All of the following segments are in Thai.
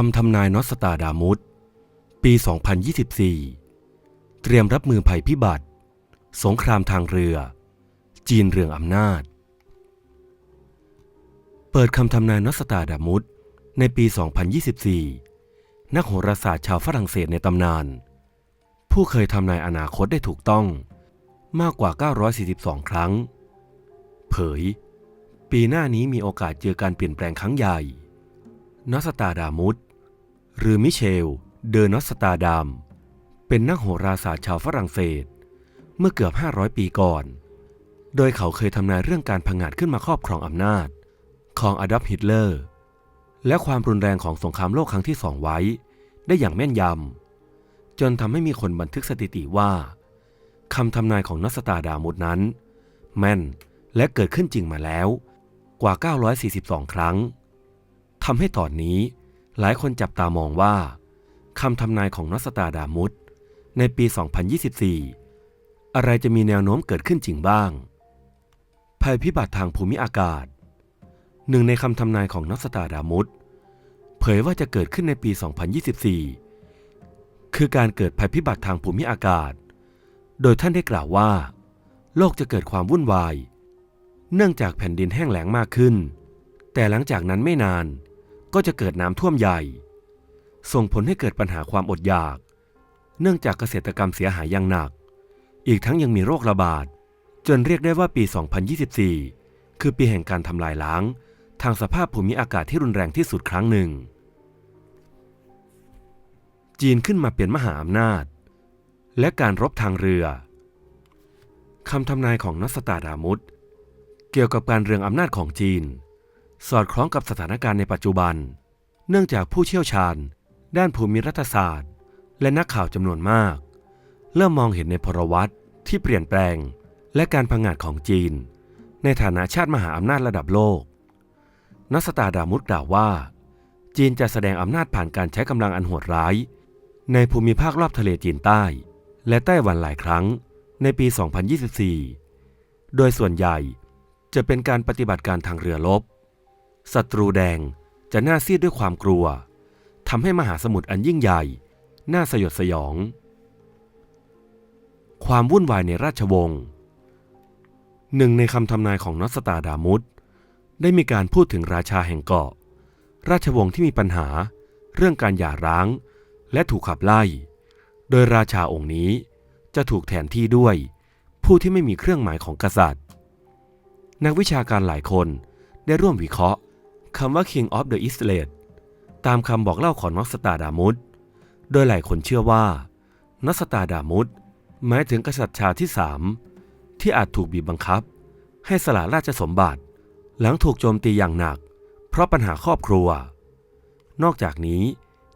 คำทำนายนอสตาดามุสปี 2024 เตรียมรับมือภัยพิบัติ สงครามทางเรือ จีนเรืองอำนาจ เปิดคำทำนายนอสตาดามุสในปี 2024 นักโหราศาสตร์ชาวฝรั่งเศสในตำนาน ผู้เคยทำนายอนาคตได้ถูกต้องมากกว่า 942 ครั้ง เผย ปีหน้านี้มีโอกาสเจอการเปลี่ยนแปลงครั้งใหญ่นอสตาดามุส หรือมิเชล เดอนอสตาดาม เป็นนักโหราศาสตร์ชาวฝรั่งเศส เมื่อเกือบ 500 ปีก่อน โดยเขาเคยทำนายเรื่องการพังงาดขึ้นมาครอบครองอำนาจ ของอดอล์ฟฮิตเลอร์ และความรุนแรงของสงครามโลกครั้งที่สองไว้ ได้อย่างแม่นยำ จนทำให้มีคนบันทึกสถิติว่าคำทำนายของนอสตาดามุสนั้น แม่นและเกิดขึ้นจริงมาแล้วกว่า 942 ครั้งทำให้ตอนนี้ หลายคนจับตามองว่าคำทำนายของนอสตาดามุสในปี 2024 อะไรจะมีแนวโน้มเกิดขึ้นจริงบ้าง ภัยพิบัติทางภูมิอากาศ หนึ่งในคำทำนายของนอสตาดามุสเผยว่าจะเกิดขึ้นในปี 2024 คือการเกิดภัยพิบัติทางภูมิอากาศ โดยท่านได้กล่าวว่า โลกจะเกิดความวุ่นวาย เนื่องจากแผ่นดินแห้งแล้งมากขึ้น แต่หลังจากนั้นไม่นาน ก็จะเกิดน้ำท่วมใหญ่ ส่งผลให้เกิดปัญหาความอดอยาก เนื่องจากเกษตรกรรมเสียหายอย่างหนัก อีกทั้งยังมีโรคระบาด จนเรียกได้ว่าปี 2024 คือปีแห่งการทำลายล้าง ทางสภาพภูมิอากาศที่รุนแรงที่สุดครั้งหนึ่ง จีนขึ้นมาเป็นมหาอำนาจ และการรบทางเรือคำทำนายของนัสตาดามุสเกี่ยวกับการเรืองอำนาจของจีน สอดคล้องกับสถานการณ์ในปัจจุบัน เนื่องจากผู้เชี่ยวชาญ ด้านภูมิรัฐศาสตร์ และนักข่าวจำนวนมาก เริ่มมองเห็นในพลวัตที่เปลี่ยนแปลง และการพังงาดของจีน ในฐานะชาติมหาอำนาจระดับโลก นัสตาดามุสกล่าวว่า จีนจะแสดงอำนาจผ่านการใช้กำลังอันโหดร้าย ในภูมิภาครอบทะเลจีนใต้ และไต้หวันหลายครั้งในปี 2024 โดยส่วนใหญ่จะเป็นการปฏิบัติการทางเรือรบ ศัตรูแดงจะน่าซีดด้วยความกลัวทำให้มหาสมุทรอันยิ่งใหญ่น่าสยดสยอง ความวุ่นวายในราชวงศ์หนึ่งในคำทำนายของนอสตาดามุสได้มีการพูดถึงราชาแห่งเกาะ ราชวงศ์ที่มีปัญหาเรื่องการหย่าร้าง และถูกขับไล่ โดยราชาองค์นี้จะถูกแทนที่ด้วย ผู้ที่ไม่มีเครื่องหมายของกษัตริย์ นักวิชาการหลายคนได้ร่วมวิเคราะห์ คำว่า King of the Islet ตามคำบอกเล่าของนอสตาดามุสโดยหลายคนเชื่อว่านอสตาดามุสหมายถึงกษัตริย์ชาที่สามที่อาจถูกบีบบังคับ ให้สละราชสมบัติ หลังถูกโจมตีอย่างหนัก เพราะปัญหาครอบครัว นอกจากนี้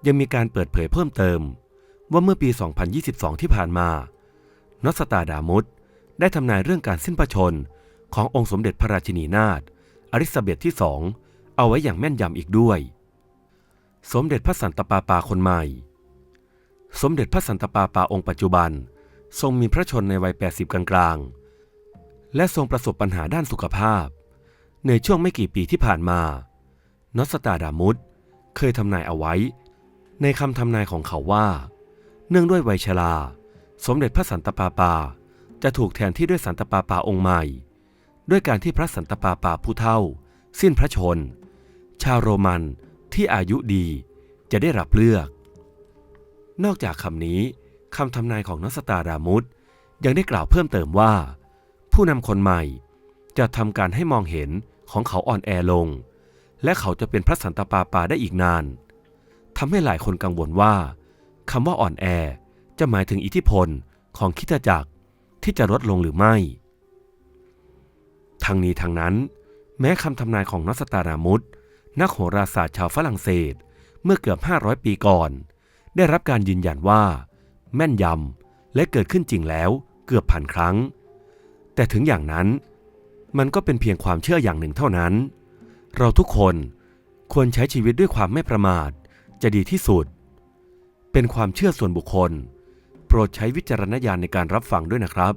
ยังมีการเปิดเผยเพิ่มเติม ว่าเมื่อปี 2022 ที่ผ่านมานอสตาดามุสได้ทำนายเรื่องการสิ้นพระชนขององค์สมเด็จพระราชินีนาถอลิซาเบธที่สอง เอาไว้อย่างแม่นยำอีกด้วย สมเด็จพระสันตะปาปาคนใหม่ สมเด็จพระสันตะปาปาองค์ปัจจุบัน ทรงมีพระชนในวัย 80 กลางๆ และทรงประสบปัญหาด้านสุขภาพ ในช่วงไม่กี่ปีที่ผ่านมานอสตาดามุสเคยทำนายเอาไว้ ในคำทำนายของเขาว่า เนื่องด้วยวัยชราสมเด็จพระสันตะปาปาจะถูกแทนที่ด้วยสันตะปาปาองค์ใหม่ ด้วยการที่พระสันตะปาปาผู้เฒ่า สิ้นพระชน ชาวโรมันที่อายุดีจะได้รับเลือก นอกจากคำนี้คำทำนายของนัสตาดามุสยังได้กล่าวเพิ่มเติมว่า ผู้นำคนใหม่จะทำการให้มองเห็นของเขาอ่อนแอลง และเขาจะเป็นพระสันตะปาปาได้อีกนานทำให้หลายคนกังวลว่าคำว่าอ่อนแอจะหมายถึงอิทธิพลของคิตจักรที่จะลดลงหรือไม่ ทั้งนี้ทั้งนั้น แม้คำทำนายของนอสตาดามุส นักโหราศาสตร์ชาวฝรั่งเศส เมื่อเกือบ 500 ปีก่อน ได้รับการยืนยันว่า แม่นยำและเกิดขึ้นจริงแล้วเกือบพันครั้ง แต่ถึงอย่างนั้น มันก็เป็นเพียงความเชื่ออย่างหนึ่งเท่านั้น เราทุกคนควรใช้ชีวิตด้วยความไม่ประมาทจะดีที่สุด เป็นความเชื่อส่วนบุคคล โปรดใช้วิจารณญาณในการรับฟังด้วยนะครับ